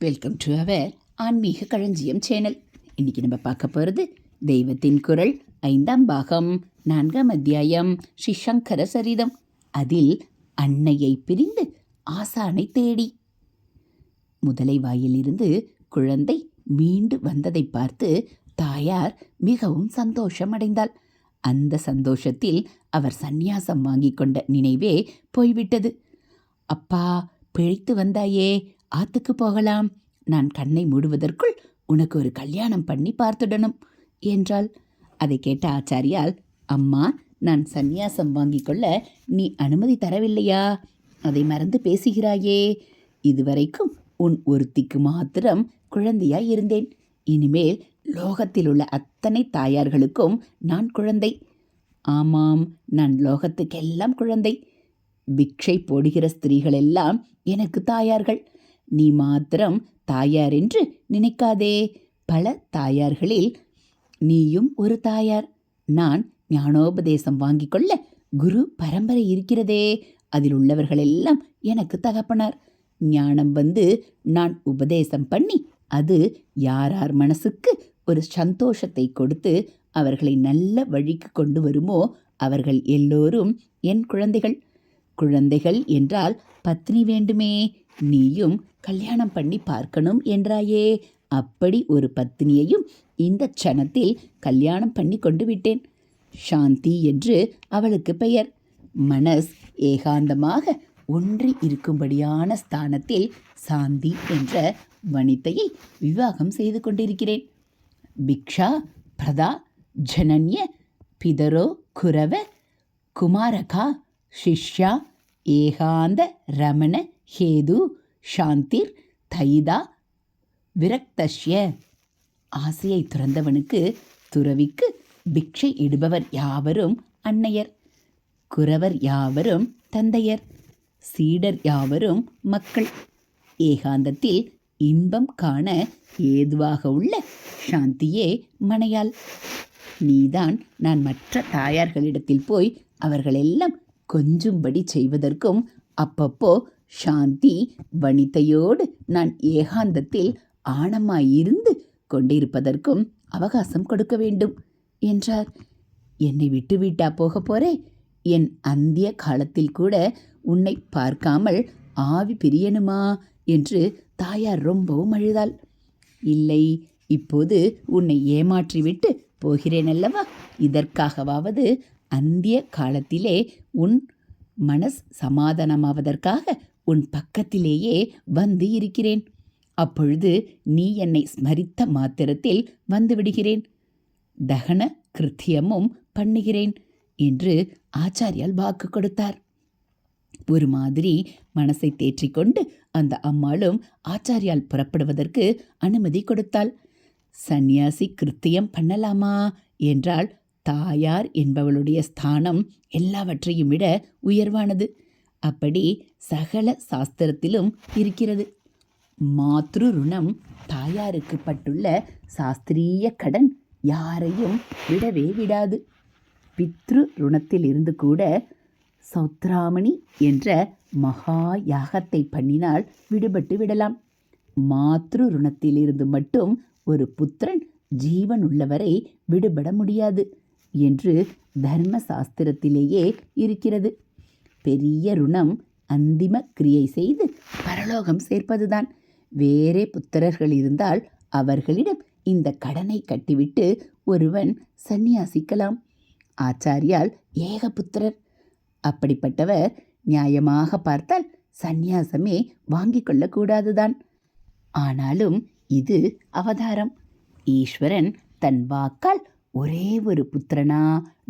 Welcome to our ஆன்மீக களஞ்சியம் channel இன்னைக்கு நம்ம பார்க்க போகிறது தெய்வத்தின் குரல் ஐந்தாம் பாகம் நான்காம் அத்தியாயம் ஸ்ரீ சங்கர சரிதம். அதில் அன்னையை பிரிந்து ஆசானை தேடி. முதலை வாயிலிருந்து குழந்தை மீண்டு வந்ததை பார்த்து தாயார் மிகவும் சந்தோஷம் அடைந்தாள் அந்த சந்தோஷத்தில் அவர் சந்நியாசம் வாங்கி கொண்ட நினைவே போய்விட்டது. அப்பா பிழைத்து வந்தாயே ஆத்துக்கு போகலாம். நான் கண்ணை மூடுவதற்குள் உனக்கு ஒரு கல்யாணம் பண்ணி பார்த்துடணும் என்றாள். அதை கேட்ட ஆச்சாரியால் அம்மா நான் சந்நியாசம் வாங்கிக் கொள்ள நீ அனுமதி தரவில்லையா? அதை மறந்து பேசுகிறாயே. இதுவரைக்கும் உன் ஒருத்திக்கு மாத்திரம் குழந்தையாய் இருந்தேன். இனிமேல் லோகத்தில் உள்ள அத்தனை தாயார்களுக்கும் நான் குழந்தை. ஆமாம் நான் லோகத்துக்கெல்லாம் குழந்தை. பிக்ஷை போடுகிற ஸ்திரீகளெல்லாம் எனக்கு தாயார்கள். நீ மாத்திரம் தாயார் என்று நினைக்காதே. பல தாயார்களில் நீயும் ஒரு தாயார். நான் ஞானோபதேசம் வாங்கிக் கொள்ள குரு பரம்பரை இருக்கிறதே. அதில் உள்ளவர்களெல்லாம் எனக்கு தகப்பனார். ஞானம் வந்து நான் உபதேசம் பண்ணி அது யாரார் மனசுக்கு ஒரு சந்தோஷத்தை கொடுத்து அவர்களை நல்ல வழிக்கு கொண்டு வருமோ அவர்கள் எல்லோரும் என் குழந்தைகள். குழந்தைகள் என்றால் பத்னி வேண்டுமே. நீயும் கல்யாணம் பண்ணி பார்க்கணும் என்றாயே. அப்படி ஒரு பத்தினியையும் இந்த க்ஷணத்தில் கல்யாணம் பண்ணி கொண்டு விட்டேன். சாந்தி என்று அவளுக்கு பெயர். மனஸ் ஏகாந்தமாக ஒன்றி இருக்கும்படியான ஸ்தானத்தில் சாந்தி என்ற வனிதையை விவாகம் செய்து கொண்டிருக்கிறேன். பிக்ஷா பிரதா ஜனன்ய பிதரோ குரவ குமாரகா சிஷ்யா ஏகாந்த ரமண ஹேது சாந்திர் தைதா விரக்தஷ்ய. ஆசையை துறந்தவனுக்கு துறவிக்கு பிக்ஷை இடுபவர் யாவரும் அன்னையர். குறவர் யாவரும் தந்தையர். சீடர் யாவரும் மக்கள். ஏகாந்தத்தில் இன்பம் காண ஏதுவாக உள்ள சாந்தியே மனையாள். நீதான் நான் மற்ற தாயார்களிடத்தில் போய் அவர்களெல்லாம் கொஞ்சும்படி செய்வதற்கும் அப்பப்போ சாந்தி வனிதையோடு நான் ஏகாந்தத்தில் ஆணமாயிருந்து கொண்டிருப்பதற்கும் அவகாசம் கொடுக்க வேண்டும் என்றார். என்னை விட்டு விட்டா போக போறே? என் அந்திய காலத்தில் கூட உன்னை பார்க்காமல் ஆவி பிரியணுமா? என்று தாயார் ரொம்பவும் அழுதாள். இல்லை இப்போது உன்னை ஏமாற்றிவிட்டு போகிறேன் அல்லவா இதற்காகவாவது அந்திய காலத்திலே உன் மனஸ் சமாதானமாவதற்காக உன் பக்கத்திலேயே வந்து இருக்கிறேன். அப்பொழுது நீ என்னை ஸ்மரித்த மாத்திரத்தில் வந்துவிடுகிறேன் தகன கிருத்தியமும் பண்ணுகிறேன் என்று ஆச்சாரியால் வாக்கு கொடுத்தார். ஒரு மாதிரி மனசை தேற்றிக்கொண்டு அந்த அம்மாளும் ஆச்சாரியால் புறப்படுவதற்கு அனுமதி கொடுத்தாள். சந்நியாசி கிருத்தியம் பண்ணலாமா என்றால் தாயார் என்பவளுடைய ஸ்தானம் எல்லாவற்றையும் விட உயர்வானது. அப்படி சகல சாஸ்திரத்திலும் இருக்கிறது. மாத்ரு ருணம் தாயாருக்கு பட்டுள்ள சாஸ்திரிய கடன் யாரையும் விடவே விடாது. பித்ரு ருணத்தில் இருந்து கூட சௌத்ராமணி என்ற மகா யாகத்தை பண்ணினால் விடுபட்டு விடலாம். மாத்ரு ருணத்திலிருந்து மட்டும் ஒரு புத்திரன் ஜீவன் உள்ளவரை விடுபட முடியாது என்று தர்ம சாஸ்திரத்திலேயே இருக்கிறது. பெரிய ருணம் அந்திம கிரியை செய்து பரலோகம் சேர்ப்பதுதான். வேறே புத்திரர்கள் இருந்தால் அவர்களிடம் இந்த கடனை கட்டிவிட்டு ஒருவன் சந்நியாசிக்கலாம். ஆச்சாரியால் ஏக புத்திரர். அப்படிப்பட்டவர் நியாயமாக பார்த்தால் சந்நியாசமே வாங்கிக் கொள்ளக்கூடாதுதான் ஆனாலும் இது அவதாரம். ஈஸ்வரன் தன் வாக்கால் ஒரே ஒரு புத்திரனா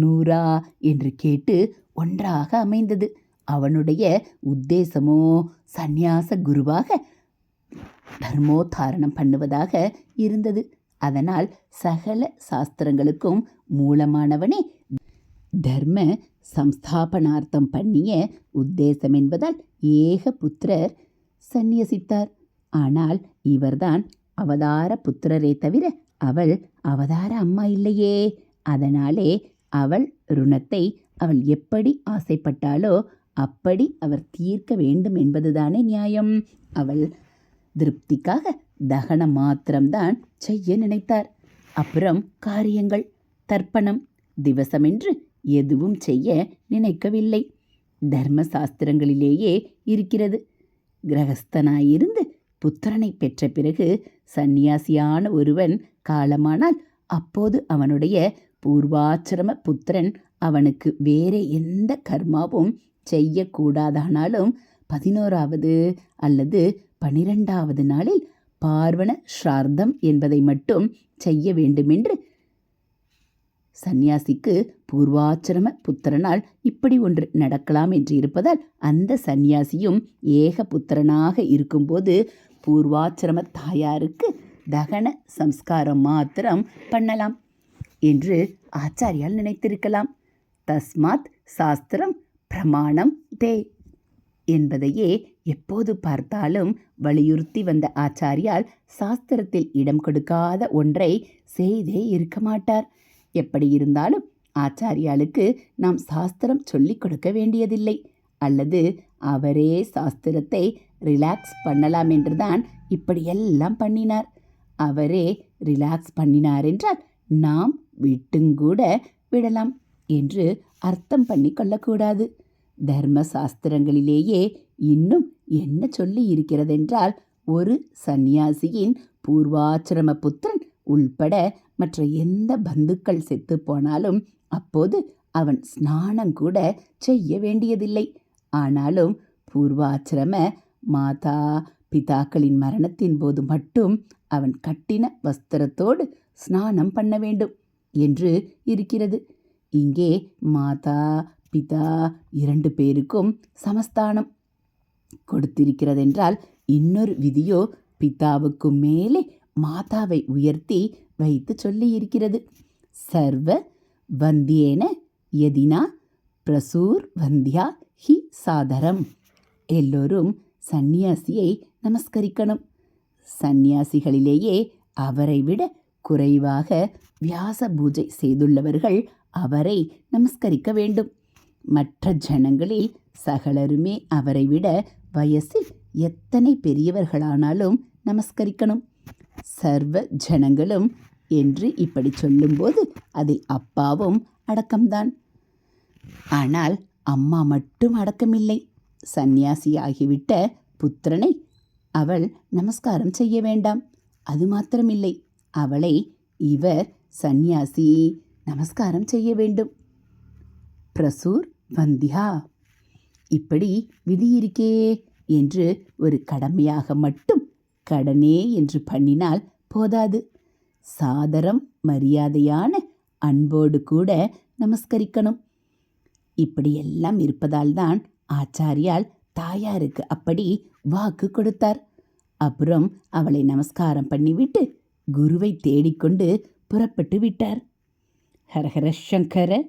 நூறா என்று கேட்டு ஒன்றாக அமைந்தது. அவனுடைய உத்தேசமோ சந்நியாச குருவாக தர்மோத்தாரணம் பண்ணுவதாக இருந்தது. அதனால் சகல சாஸ்திரங்களுக்கும் மூலமானவனே தர்ம சம்ஸ்தாபனார்த்தம் பண்ணிய உத்தேசம் என்பதால் ஏக புத்திரர் சந்நியசித்தார். ஆனால் இவர்தான் அவதார புத்திரரே தவிர அவள் அவதார அம்மா இல்லையே. அதனாலே அவள் ருணத்தை அவள் எப்படி ஆசைப்பட்டாளோ அப்படி அவர் தீர்க்க வேண்டும் என்பதுதானே நியாயம். அவள் திருப்திக்காக தகனம் மாத்திரம்தான் செய்ய நினைத்தார். அப்புறம் காரியங்கள் தர்ப்பணம் திவசமென்று எதுவும் செய்ய நினைக்கவில்லை. தர்ம சாஸ்திரங்களிலேயே இருக்கிறது. கிரகஸ்தனாயிருந்து புத்திரனை பெற்ற பிறகு சந்நியாசியான ஒருவன் காலமானால் அப்போது அவனுடைய பூர்வாச்சிரம புத்திரன் அவனுக்கு வேறு எந்த கர்மாவும் செய்யக்கூடாதானாலும் பதினோராவது அல்லது பனிரெண்டாவது நாளில் பார்வண ஸ்ரார்த்தம் என்பதை மட்டும் செய்ய வேண்டுமென்று சந்நியாசிக்கு பூர்வாச்சிரம புத்திரனால் இப்படி ஒன்று நடக்கலாம் என்று இருப்பதால் அந்த சந்நியாசியும் ஏக புத்திரனாக இருக்கும்போது பூர்வாச்சிரம தாயாருக்கு தகன சம்ஸ்காரம் மாத்திரம் பண்ணலாம் என்று ஆச்சாரியால் நினைத்திருக்கலாம். தஸ்மாத் சாஸ்திரம் பிரமாணம் தே என்பதையே எப்போது பார்த்தாலும் வலியுறுத்தி வந்த ஆச்சாரியால் சாஸ்திரத்தில் இடம் கொடுக்காத ஒன்றை செய்தே இருக்க மாட்டார். எப்படி இருந்தாலும் ஆச்சாரியாளுக்கு நாம் சாஸ்திரம் சொல்லிக் கொடுக்க வேண்டியதில்லை. அல்லது அவரே சாஸ்திரத்தை ரிலாக்ஸ் பண்ணலாம் என்றுதான் இப்படியெல்லாம் பண்ணினார். அவரே ரிலாக்ஸ் பண்ணினார் என்றால் நாம் விட்டுங்கூட விடலாம் என்று அர்த்தம் பண்ணி கொள்ளக்கூடாது. தர்ம சாஸ்திரங்களிலேயே இன்னும் என்ன சொல்லி இருக்கிறதென்றால் ஒரு சந்நியாசியின் பூர்வாச்சிரம புத்திரன் உள்பட மற்ற எந்த பந்துக்கள் செத்து போனாலும் அப்போது அவன் ஸ்நானம் கூட செய்ய வேண்டியதில்லை. ஆனாலும் பூர்வாச்சிரம மாதா பிதாக்களின் மரணத்தின் போது மட்டும் அவன் கட்டின வஸ்திரத்தோடு ஸ்நானம் பண்ண வேண்டும் என்று இருக்கிறது. இங்கே மாதா பிதா இரண்டு பேருக்கும் சமஸ்தானம் கொடுத்திருக்கிறதென்றால் இன்னொரு விதியோ பிதாவுக்கு மேலே மாதாவை உயர்த்தி வைத்து சொல்லியிருக்கிறது. சர்வ வந்தியேன எதினா பிரசூர் வந்தியா ஹி சாதரம். எல்லோரும் சந்நியாசியை நமஸ்கரிக்கணும். சந்நியாசிகளிலேயே அவரை விட குறைவாக வியாச பூஜை செய்துள்ளவர்கள் அவரை நமஸ்கரிக்க வேண்டும். மற்ற ஜனங்களில் சகலருமே அவரை விட வயசில் எத்தனை பெரியவர்களானாலும் நமஸ்கரிக்கணும். சர்வ ஜனங்களும் என்று இப்படி சொல்லும்போது அதில் அப்பாவும் அடக்கம்தான். ஆனால் அம்மா மட்டும் அடக்கமில்லை. சந்நியாசியாகிவிட்ட புத்திரனை அவள் நமஸ்காரம் செய்ய வேண்டாம். அது மாத்திரமில்லை. அவளை இவர் சந்நியாசி நமஸ்காரம் செய்ய வேண்டும். பிரசூர் வந்தியா. இப்படி விதி இருக்கே என்று ஒரு கடமையாக மட்டும் கடனே என்று பண்ணினால் போதாது. சாதரம் மரியாதையான அன்போடு கூட நமஸ்கரிக்கணும். இப்படியெல்லாம் இருப்பதால்தான் ஆச்சாரியால் தாயாருக்கு அப்படி வாக்கு கொடுத்தார். அப்புறம் அவளை நமஸ்காரம் பண்ணிவிட்டு குருவை தேடிக்கொண்டு புறப்பட்டு விட்டார். ஹரஹர சங்கர